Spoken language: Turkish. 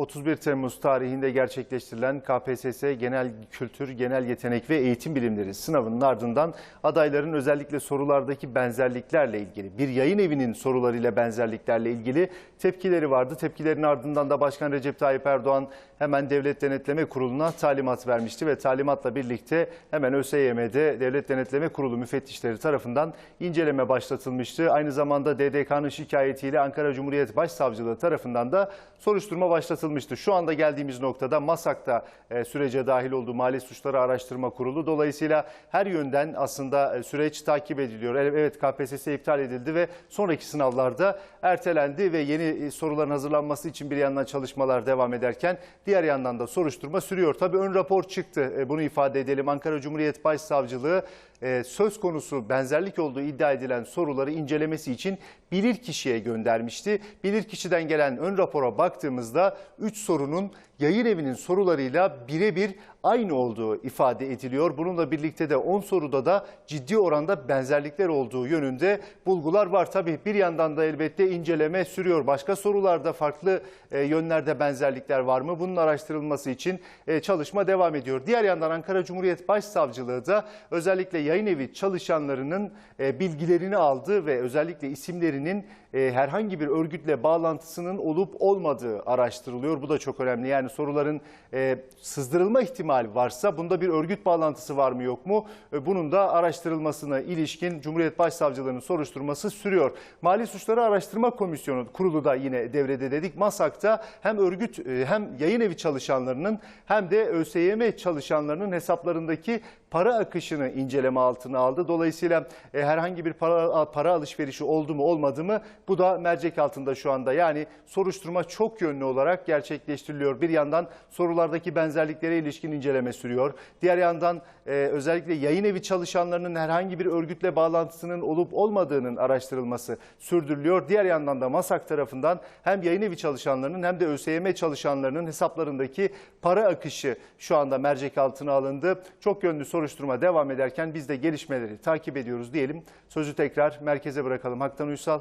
31 Temmuz tarihinde gerçekleştirilen KPSS Genel Kültür, Genel Yetenek ve Eğitim Bilimleri sınavının ardından adayların özellikle sorulardaki benzerliklerle ilgili, bir yayın evinin sorularıyla benzerliklerle ilgili tepkileri vardı. Tepkilerin ardından da Başkan Recep Tayyip Erdoğan hemen Devlet Denetleme Kurulu'na talimat vermişti ve talimatla birlikte hemen ÖSYM'de Devlet Denetleme Kurulu müfettişleri tarafından inceleme başlatılmıştı. Aynı zamanda DDK'nın şikayetiyle Ankara Cumhuriyet Başsavcılığı tarafından da soruşturma başlatılmıştı. Şu anda geldiğimiz noktada MASAK'ta e, sürece dahil olduğu Mali Suçları Araştırma Kurulu. Dolayısıyla her yönden aslında e, süreç takip ediliyor. Evet KPSS iptal edildi ve sonraki sınavlarda ertelendi ve yeni e, soruların hazırlanması için bir yandan çalışmalar devam ederken diğer yandan da soruşturma sürüyor. Tabii ön rapor çıktı. E, Bunu ifade edelim. Ankara Cumhuriyet Başsavcılığı e, söz konusu benzerlik olduğu iddia edilen soruları incelemesi için bilirkişiye göndermişti. Bilirkişiden gelen ön rapora baktığımızda 3 sorunun yayın evinin sorularıyla birebir aynı olduğu ifade ediliyor. Bununla birlikte de 10 soruda da ciddi oranda benzerlikler olduğu yönünde bulgular var. Tabii bir yandan da elbette inceleme sürüyor. Başka sorularda farklı e, yönlerde benzerlikler var mı? Bunun araştırılması için e, çalışma devam ediyor. Diğer yandan Ankara Cumhuriyet Başsavcılığı da özellikle yayın evi çalışanlarının e, bilgilerini aldı ve özellikle isimlerinin herhangi bir örgütle bağlantısının olup olmadığı araştırılıyor. Bu da çok önemli. Yani soruların e, sızdırılma ihtimali varsa bunda bir örgüt bağlantısı var mı yok mu? E, bunun da araştırılmasına ilişkin Cumhuriyet Başsavcılığı'nın soruşturması sürüyor. Mali Suçları Araştırma Komisyonu kurulu da yine devrede dedik. MASAK'ta hem örgüt e, hem yayın evi çalışanlarının hem de ÖSYM çalışanlarının hesaplarındaki para akışını inceleme altına aldı. Dolayısıyla e, herhangi bir para, para alışverişi oldu mu olmadı mı bu da mercek altında şu anda. Yani soruşturma çok yönlü olarak gerçekleştiriliyor. Bir yandan sorulardaki benzerliklere ilişkin inceleme sürüyor. Diğer yandan e, özellikle yayın evi çalışanlarının herhangi bir örgütle bağlantısının olup olmadığının araştırılması sürdürülüyor. Diğer yandan da MASAK tarafından hem yayın evi çalışanlarının hem de ÖSYM çalışanlarının hesaplarındaki para akışı şu anda mercek altına alındı. Çok yönlü soruşturma devam ederken biz de gelişmeleri takip ediyoruz diyelim. Sözü tekrar merkeze bırakalım. Haktan Uysal.